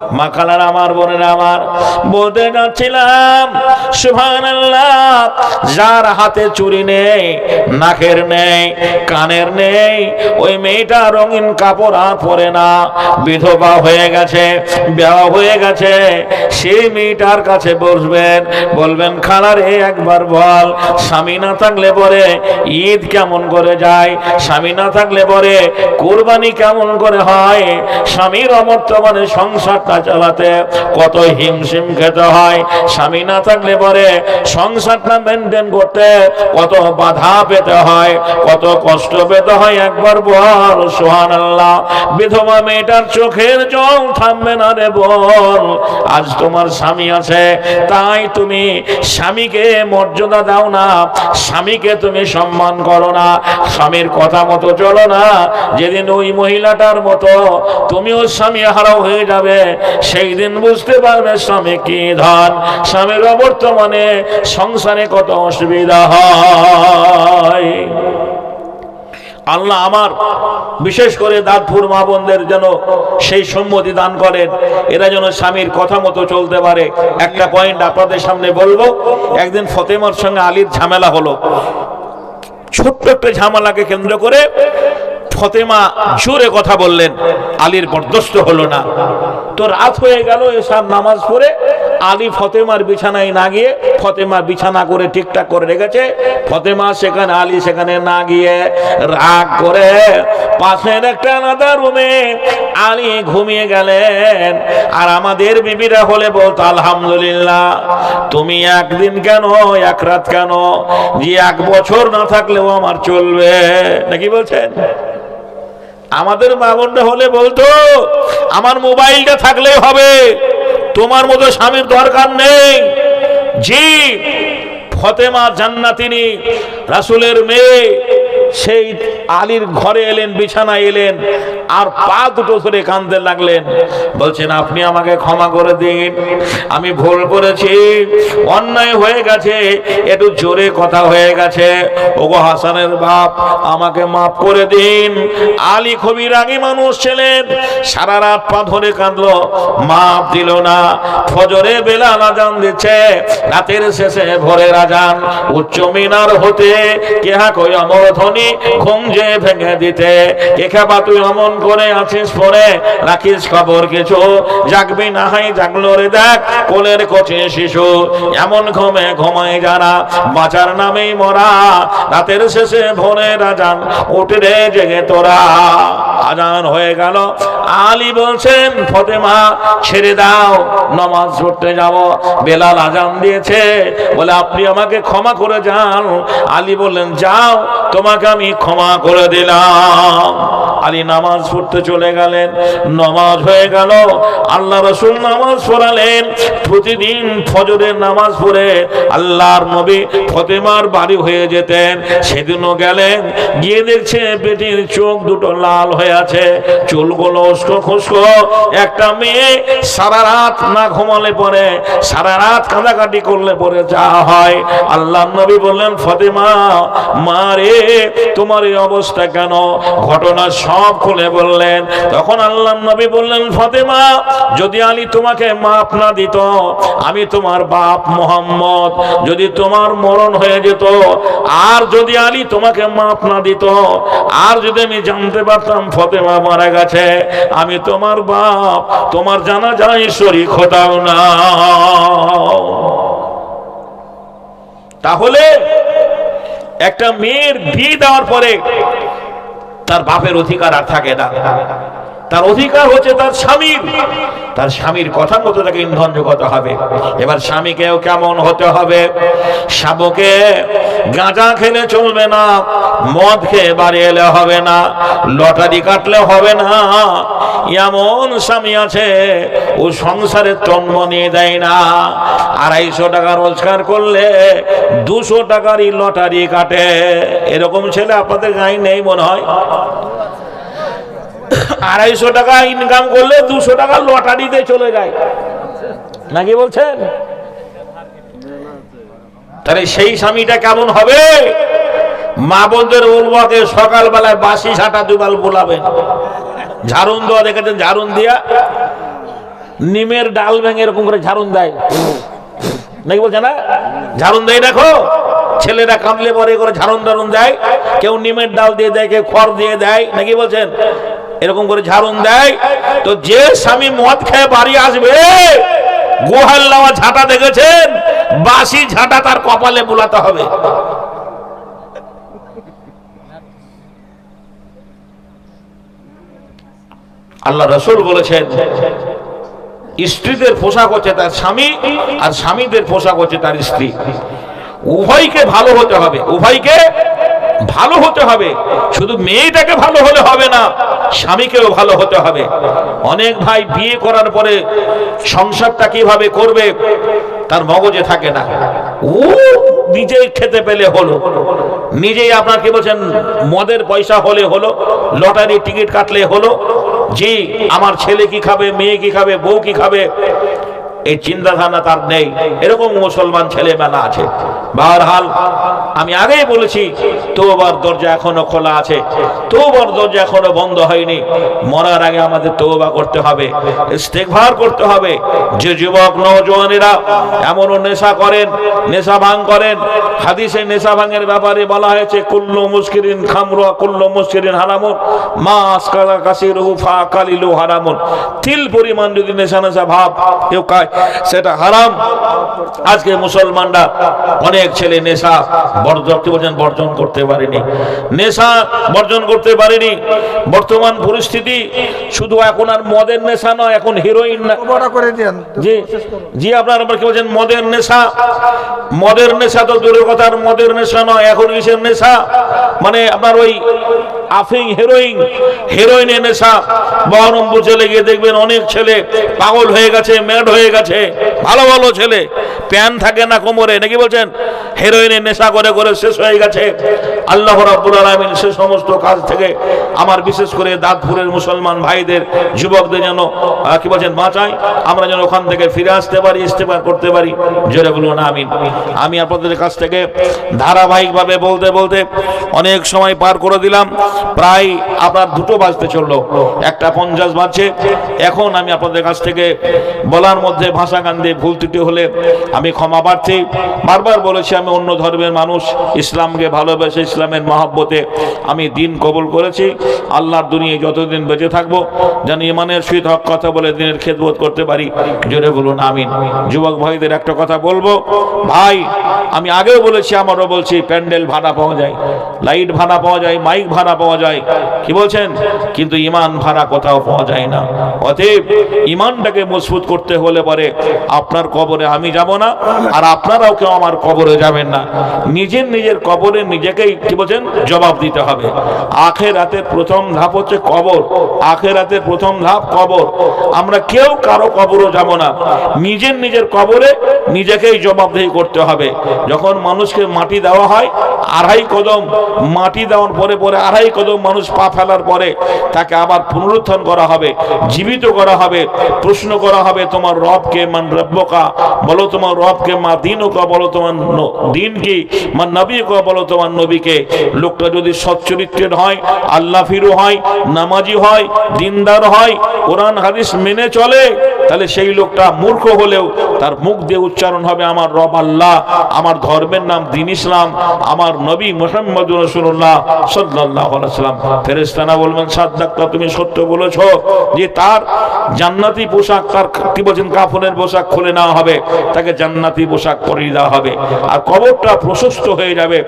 মাকালার আমার, বোনের আমার, বলতে যাচ্ছিলাম সুভান যার হাতে চুরি নেই, নাকের নেই, কানের নেই, ওই মেয়েটা রঙিন কাপড় আর পরে না, বিধবা হয়ে গেছে, বিবাহ হয়ে গেছে, সেই মেয়েটার কাছে বসবেন, বলবেন খালারে একবার বল, স্বামী না থাকলে পরে ঈদ কেমন করে যায়, স্বামী না থাকলে পরে কোরবানি কেমন করে হয়, স্বামীর অবর্তমানে সংসারটা চালাতে কত হিমশিম খেতে হয়। স্বামী না থাকলে পরে সংসারটা মেনটেন করতে কত বাধা পেতে হয়, কত কষ্ট পেতে হয়। একবার বল সোহান আল্লাহ বিধবা মেয়েটার চোখের জল থামবে না রে বল। আজ তোমার স্বামী আছে, তাই তুমি স্বামীকে মর্যাদা দাও না, স্বামীকে তুমি সম্মান করো না। স্বামীর কথা মতো চলো না, যেদিন ওই মহিলাটার মতো তুমিও স্বামী হারাও হয়ে যাবে। সেই দিন বুঝতে পারবে স্বামী কি ধন। স্বামীর অবর্তমানে সংসারে কত অসুবিধা হয়। আল্লাহ আমার বিশেষ করে দাঁতপুর মা বোনদের যেন সেই সম্মতি দান করেন। এরা যেন স্বামীর কথা মতো চলতে পারে। একটা পয়েন্ট আপনাদের সামনে বলব, একদিন ফতেমার সঙ্গে আলীর ঝামেলা হলো। ছোট্ট একটা ঝামেলাকে কেন্দ্র করে ফতেমা জোরে কথা বললেন, আলীর বরদস্ত হলো না। তো রাত হয়ে গেল এসব নামাজ পড়ে আলী ফতেমার বিছানায় না গিয়ে ফতেমা বিছানা করে ঠিকঠাক করে রেখেছে। ফতেমা সেখানে, আলী সেখানে না গিয়ে রাগ করে পাশের একটা আলাদা রুমে আলী ঘুমিয়ে গেলেন। আর আমাদের বিবিরা হলে বলতো আলহামদুলিল্লাহ, তুমি একদিন কেন, এক রাত কেন, যে এক বছর না থাকলেও আমার চলবে, নাকি বলছেন? আমাদের মা বোনরা হলে বলতো, আমার মোবাইলটা থাকলেই হবে। তোমার মতো স্বামীর দরকার নেই। জি, ফতেমা জান্নাতিনী, রাসুলের মেয়ে সেই আলীর ঘরে এলেন, বিছানায় এলেন, আর পা দুটো ধরে কাঁদতে লাগলেন। বলছেন, আপনি আমাকে ক্ষমা করে দিন, আমি ভুল করেছি, অন্যায় হয়ে গেছে, একটু জোরে কথা হয়ে গেছে। ওগো হাসানের বাপ, আমাকে মাফ করে দিন। আলী খুবই রাগী মানুষ ছিলেন, সারা রাত পা ধরে কাঁদলো, মাপ দিল না। ফজরে বেলা আজান দিচ্ছে, রাতের শেষে ভোরের আজান, উচ্চ মিনার হতে কেহা কই অমর ঘুম যে ভেঙে দিতে। তুই অমন করে আছিস পরে? রাখিস খবর কিছু। জাগবি না হাই জাগলো রে দেখ, কোলের শিশু। এমন ঘুমে ঘুমায় যারা, বাঁচার নামেই মরা। রাতের শেষে ভোরের আজান, উঠে রে জেগে তোরা। আজান হয়ে গেল। আলী বলছেন, ফতেমা, ছেড়ে দাও, নমাজ পড়তে যাব। বেলাল আজান দিয়েছে। বলে, আপনি আমাকে ক্ষমা করে যান। আলী বললেন, যাও, তোমাকে আমি ক্ষমা করে দিলাম। আলী নামাজ পড়তে চলে গেলেন, নামাজ হয়ে গেল। আল্লাহ রসুল নামাজ পড়ালেন, প্রতিদিন ফজরের নামাজ পড়ে আল্লাহর নবী ফতেমার বাড়ি হয়ে যেতেন। সেদিনও গেলেন, গিয়ে দেখছে বেটির চোখ দুটো লাল হয়ে আছে, চুলগুলো উস্কো খুস্কো একটা মেয়ে সারা রাত না ঘুমালে পরে, সারা রাত কাঁদাকাটি করলে পরে যা হয়। আল্লাহ নবী বললেন, ফতেমা, মা রে তোমার এই অবস্থা কেন? ঘটনা সব খুলে বললেন। তখন আল্লাহ নবী বললেন, ফতেমা, যদি আলী তোমাকে মাপ না দিত, আমি তোমার বাপ মোহাম্মদ। যদি তোমার মরণ হয়ে যেত, আর যদি আলী তোমাকে মাপ না দিত, আর যদি আমি জানতে পারতাম, ফতেমা মারা গেছে, আমি তোমার বাপ, তোমার জানা যায় শরীর খোদাও না। তাহলে একটা মেয়ের বিয়ে দেওয়ার পরে তার বাপের অধিকার আর থাকে না। তার অধিকার হচ্ছে তার স্বামীর তার স্বামীর কথা মতো তাকে ইন্ধন যোগাতে হবে? এবার স্বামীকেও কেমন হতে হবে? শাবকে গাঁজা খেলে চলবে না, মদ খেয়ে বাড়ি এলে হবে না, লটারি কাটলে হবে না। এমন স্বামী আছে, ও সংসারে তন্ম নিয়ে দেয় না। আড়াইশো টাকা রোজগার করলে দুশো টাকারই লটারি কাটে। এরকম ছেলে আপনাদের গায়ে নেই মনে হয়? আড়াইশো টাকা ইনকাম করলে দুশো টাকা লটারিতে চলে যায়। নাকি বলছেন? তাহলে সেই স্বামীটা কেমন হবে? মা বোনদের উর্বকে সকালবেলায় বাসি সাটা দুবাল বোলাবেন। ঝাড়ুন দেওয়া দেখেছেন, ঝাড়ুন দিয়া নিমের ডাল ভেঙে এরকম করে ঝাড়ুন দেয়। নাকি বলছে না? ঝাড়ুন দেয় দেখো, ছেলেরা কামলে পরে করে ঝাড়ুন টাড়ুন দেয়, কেউ নিমের ডাল দিয়ে দেয়, কেউ খড় দিয়ে দেয়, নাকি বলছেন? এরকম করে ঝাড়ুন দেয়, তো যে স্বামী মদ খেয়ে বাড়ি আসবে গোহাল নেওয়া ঝাঁটা দেখেছেন? বাসি ঝাঁটা তার কপালে বুলাতে হবে। আল্লাহ রসুল বলেছেন, স্ত্রীদের পোশাক হচ্ছে তার স্বামী আর স্বামীদের পোশাক হচ্ছে তার স্ত্রী। উভয়কে ভালো হতে হবে। উভয়কে ভালো হতে হবে। শুধু মেয়েটাকে ভালো হলে হবে না, স্বামীকেও ভালো হতে হবে। অনেক ভাই বিয়ে করার পরে সংসারটা কীভাবে করবে তার মগজে থাকে না। ও নিজেই খেতে পেলে হলো। নিজেই আপনার কি বলছেন, মদের পয়সা হলে হলো, লটারি টিকিট কাটলে হলো জি আমার ছেলে কি খাবে, মেয়ে কি খাবে, বউ কি খাবে এই চিন্তাধারণা তার নেই। এরকম মুসলমান ছেলে মেলা আছে। বারহাল, আমি আগেই বলেছি তোবার দরজা এখনও খোলা আছে। তোবার দরজা এখনও বন্ধ হয়নি। মরার আগে আমাদের তোবা করতে হবে, ইস্তেগফার করতে হবে। যে যুবক নওজওয়ানেরা এমনও নেশা করেন, নেশা ভাঙ করেন। হাদিসে নেশা ভাঙের ব্যাপারে বলা হয়েছে, কুল্লু মুস্কিরিন খামরুয়া কুল্লু মুস্কিরিন হারামুন, মা আসকালা কাসিরহু ফা কালিলু হারামুন। তিল পরিমাণ যদি নেশা নেশা ভাব, কেউ খায় সেটা হারাম। আজকে মুসলমানরা অনেক ছেলে নেশা বর্জন বলছেন? বর্জন করতে পারেনি। নেশা বর্জন করতে পারেনি। বর্তমান পরিস্থিতি শুধু এখন আর মদের নেশা নয় এখন হিরোইন না করে দেন। জি জি আপনার আবার কি বলছেন? মদের নেশা। মদের নেশা তো দূরের কথা আর মদের নেশা নয় এখন কিসের নেশা? মানে আপনার ওই আফিং, হেরোইন। হেরোইনের নেশা। বহরমপুর চলে গিয়ে দেখবেন অনেক ছেলে পাগল হয়ে গেছে, ম্যাড হয়ে গেছে, ভালো ভালো ছেলে। প্যান থাকে না কোমরে, নাকি বলছেন? হেরোইনের নেশা করে করে শেষ হয়ে গেছে। আল্লাহ রাব্বুল আলামিন সে সমস্ত কাজ থেকে আমার বিশেষ করে দাঁতপুরের মুসলমান ভাইদের, যুবকদের যেন কি বলছেন বাঁচাই আমরা যেন ওখান থেকে ফিরে আসতে পারি, ইস্তেফার করতে পারি। জোরে বলুন, আমিন। আমি আপনাদের কাছ থেকে ধারাবাহিকভাবে বলতে বলতে অনেক সময় পার করে দিলাম। প্রায় আপনার দুটো বাজতে চলল। একটা পঞ্চাশ বাজছে। এখন আমি আপনাদের কাছ থেকে বলার মধ্যে ভাষা গান্ধে ভুল ত্রুটি হলে আমি ক্ষমা প্রার্থী। বারবার বলেছি আমি অন্য ধর্মের মানুষ, ইসলামকে ভালোবেসে ইসলামের মহাব্বতে আমি দিন কবুল করেছি। আল্লাহর দুনিয়ায় যতদিন বেঁচে থাকব, যেন ইমানের সহিত হক কথা বলে দিনের খেদবোধ করতে পারি। জোরে বলুন, আমিন। যুবক ভাইদের একটা কথা বলব। ভাই, আমি আগেও বলেছি, আমারও বলছি, প্যান্ডেল ভাড়া পাওয়া যায়, লাইট ভাড়া পাওয়া যায়, মাইক ভাড়া পাওয়া যায়। কি বলছেন? কিন্তু ইমান ভাড়া কোথাও পাওয়া যায় না। অতএব ইমানটাকে মজবুত করতে হলে পরে আপনার কবরে আমি যাব না, আর আপনারাও কেউ আমার কবরে যাবেন না। নিজের নিজের কবরে নিজেকেই, কি বলছেন? জবাব দিতে হবে। আখের রাতের প্রথম ধাপ হচ্ছে কবর। আখের রাতের প্রথম ধাপ কবর। আমরা কেউ কারও কবরও যাব না। নিজের নিজের কবরে নিজেকেই জবাবদেহি করতে হবে। যখন মানুষকে মাটি দেওয়া হয়, আড়াই কদম মাটি দেওয়ার পরে পরে আড়াই কদম মানুষ পা ফেলার পরে তাকে আবার পুনরুত্থান করা হবে, জীবিত করা হবে। প্রশ্ন করা হবে, তোমার রবকে মান রব্বকা বলো তোমার রবকে মা দিন দিনকা বলো তোমার দিন কি? মা নবী কা? বলো তোমার নবীকে লোকটা যদি সচ্চরিত্রের হয় আল্লাহ ফিরু হয়, নামাজি হয়, দিনদার হয়, কোরআন, হাদিস মেনে চলে তাহলে সেই লোকটা মূর্খ হলেও তার মুখ দিয়ে উচ্চারণ হবে, আমার রব আল্লাহ, আমার ধর্মের নাম দিন ইসলাম, আমার নবী মোহাম্মদ রসুল্লাহ সাল্লাহ ফেরেস্তানা বলবেন সাদ্দাক্তা তুমি সত্য বলেছ যে তার জান্নাতি পোশাক, তার কি বলছেন, কাফনের পোশাক খুলে নেওয়া হবে, তাকে জান্নাতি পোশাক পরিয়ে দেওয়া হবে। আর কবরটা প্রশস্ত হয়ে যাবে,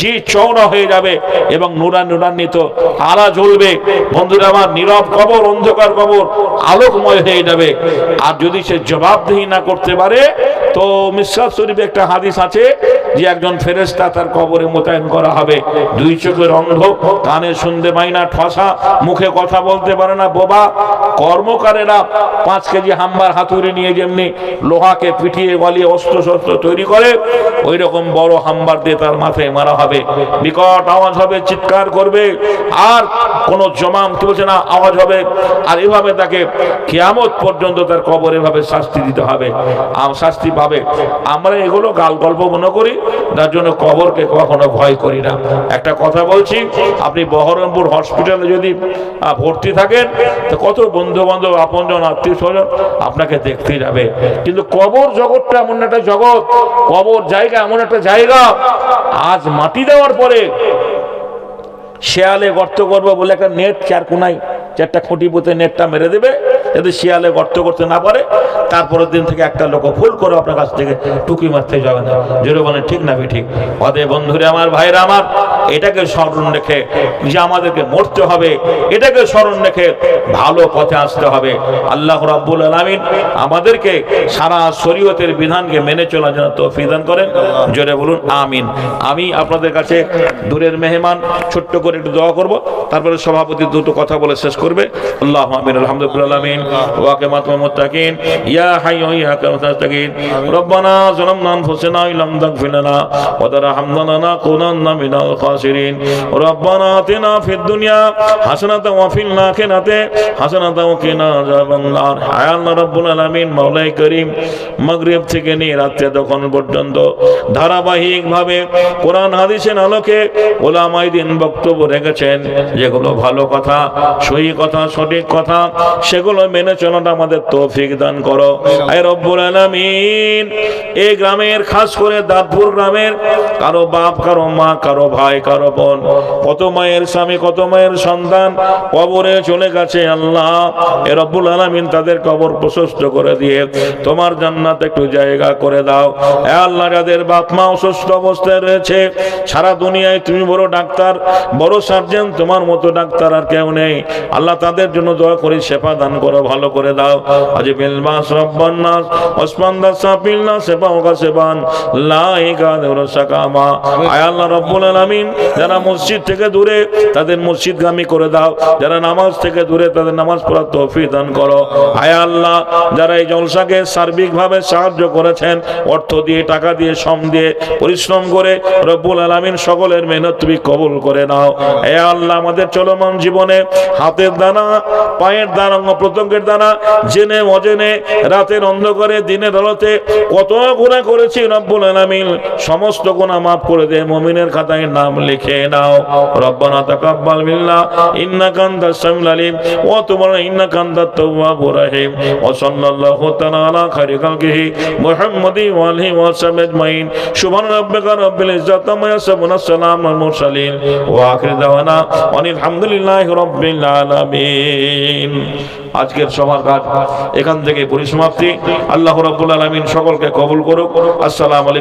যে চওড়া হয়ে যাবে এবং নুরা নুরান্বিত আলা জ্বলবে। বন্ধুরা আমার নীরব কবর, অন্ধকার কবর আলোকময় হয়ে যাবে। আর যদি সে জবাবদিহি না করতে পারে, তো মিসরাত শরীফে একটা হাদিস আছে যে একজন ফেরেস্তা তার কবরে মোতায়েন করা হবে। দুই চোখের অন্ধ, কানে শুনতে পাই না, ঠসা, মুখে কথা বলতে পারে না। বোবা, কর্মকারেরা পাঁচ কেজি হাম্বার হাতুড়ি নিয়ে যেমনি লোহাকে পিটিয়ে, গলিয়ে অস্ত্র শস্ত্র তৈরি করে ওই রকম বড় হাম্বার দিয়ে তার মাথায় মারা হবে। বিকট আওয়াজ হবে, চিৎকার করবে, আর কোনো জমাম কি বলছে না, আওয়াজ হবে। আর এভাবে তাকে কিয়ামত পর্যন্ত তার তার কবরে ভাবে শাস্তি দিতে হবে। শাস্তি পাবে। আমরা এগুলো গাল গল্প মনে করি, যার জন্য কবরকে কখনো ভয় করি না। একটা কথা বলছি, আপনি বহরমপুর হসপিটালে যদি ভর্তি থাকেন, তো কত বন্ধু বান্ধব আপনজন আত্মীয় স্বজন আপনাকে দেখতে যাবে। কিন্তু কবর জগৎটা এমন একটা জগৎ, কবর জায়গা এমন একটা জায়গা, আজ মাটি দেওয়ার পরে শেয়ালে গর্ত করব বলে একটা নেট চার কোনায় চারটা খুঁটি পুঁতে নেটটা মেরে দেবে যাতে শিয়ালে গর্ত করতে না পারে, তারপরের দিন থেকে একটা লোক ফুল করে আপনার কাছ থেকে টুকি মারতে যাবে না। জোরে বলেন, ঠিক না ঠিক অদে বন্ধুরে আমার, ভাইরা আমার, এটাকে স্মরণ রেখে যে আমাদেরকে মরতে হবে, এটাকে স্মরণ রেখে ভালো পথে আসতে হবে। আল্লাহ রাব্বুল আলামিন আমাদেরকে সারা শরীয়তের বিধানকে মেনে চলার জন্য তৌফিক করেন। জোরে বলুন, আমিন। আমি আপনাদের কাছে দূরের মেহমান, ছোট্ট করে একটু দোয়া করব। তারপরে সভাপতি দুটো কথা বলে শেষ করবে। আল্লাহ আমিন, আলহামদুলিল্লাহ, আমিন। ওয়াকে মাতমা মুত্তাকিন। ইয়া হাই ইয়া কামতাস্তাকিন রব্বানা যালামনা আনফুসানা ইলাম তাগফির লানা ওয়া তারহামনা লানাকুনান্না মিনাল খাসিরিন। রব্বানা আতিনা ফিদ দুনিয়া হাসানাতাও ওয়া ফিল আখিরাতি হাসানাতাও ওয়া কিনা আযাবান নার। হায় আল্লাহ রাব্বুল আলামিন মাওলাই করিম মাগরিব থেকে নিয়ে রাত্রে তখন পর্যন্ত ধারাবাহিকভাবে কোরআন হাদিসের আলোকে ওলামাই দিন বক্তব্য রেখেছেন। যেগুলো ভালো কথা সহি কথা সঠিক কথা সেগুলো মেনে চলাটা আমাদের তৌফিক দান করো। আয় রব্বুল আলামিন, এই গ্রামের, খাস করে দাঁতপুর গ্রামের, কারও বাপ, কারও মা, কারও ভাই, কারও বোন, কত মায়ের স্বামী, কত মায়ের সন্তান, কবরে চলে গেছে আল্লাহ। এ রব্বুল আলামিন তাদের কবর প্রশস্ত করে দিয়ে তোমার জান্নাত একটু জায়গা করে দাও। এ আল্লাহ, যাদের বাপ মা অসুস্থ অবস্থায় রয়েছে, সারা দুনিয়ায় তুমি বড় ডাক্তার, বড় সার্জন, তোমার মতো ডাক্তার আর কেউ নেই। আল্লাহ তাদের জন্য দোয়া করি, শেফা দান করো ভালো করে দাও। আজ বিলবাস রব্বান্নাস ওসমান দাস সাপিল্লা সেবা ওগা সেবান লাইকা দেউরসা কামা আয় আল্লাহ রব্বুল আলামিন, যারা মসজিদ থেকে দূরে, তাদের মসজিদগামী করে দাও। যারা নামাজ থেকে দূরে, তাদের নামাজ পড়ার তৌফিক দান করো। আয় আল্লাহ, যারা এই জলসাকে সার্বিকভাবে সাহায্য করেছেন, অর্থ দিয়ে, টাকা দিয়ে, শ্রম দিয়ে, পরিশ্রম করে, রব্বুল আলামিন সকলের মেহনত তুমি কবুল করে নাও। এ আল্লাহ, আমাদের চলমান জীবনে হাতের দানা, পায়ের দানা অঙ্গ প্রত্যঙ্গের দানা জেনে অজেনে রাতের অন্ধকারে, দিনের আলোতে কত গুণা করেছি রব্বুল আলামিন। সমস্ত গুণা মাফ করে দে, মুমিনের খাতায় নাম লিখে নাও। রব্বানা তাকাব্বাল মিন্না, ইন্নাকা আনতাস সামিউল আলিম। ওয়া তুব ইন্নাকা আনতাত তাওয়াবুর রহিম। ওয়া সাল্লাল্লাহু তাআলা আলা খায়রি খালকিহি মুহাম্মাদি ওয়া আলিহি ওয়া সাহবিহি আজমাইন। সুবহান রাব্বিকা রাব্বিল ইজ্জাতি আম্মা ইয়াসিফুন আসসালামু আলাল মুরসালিন। ওয়া আখির দাওয়ানা অনিল হামদুলিল্লাহি রাব্বিল আলামিন। আজকের সভার কাজ এখান থেকে পরিসমাপ্তি। আল্লাহ রাব্বুল আলমিন সকলকে কবুল করুক। আসসালাম আলাইকুম।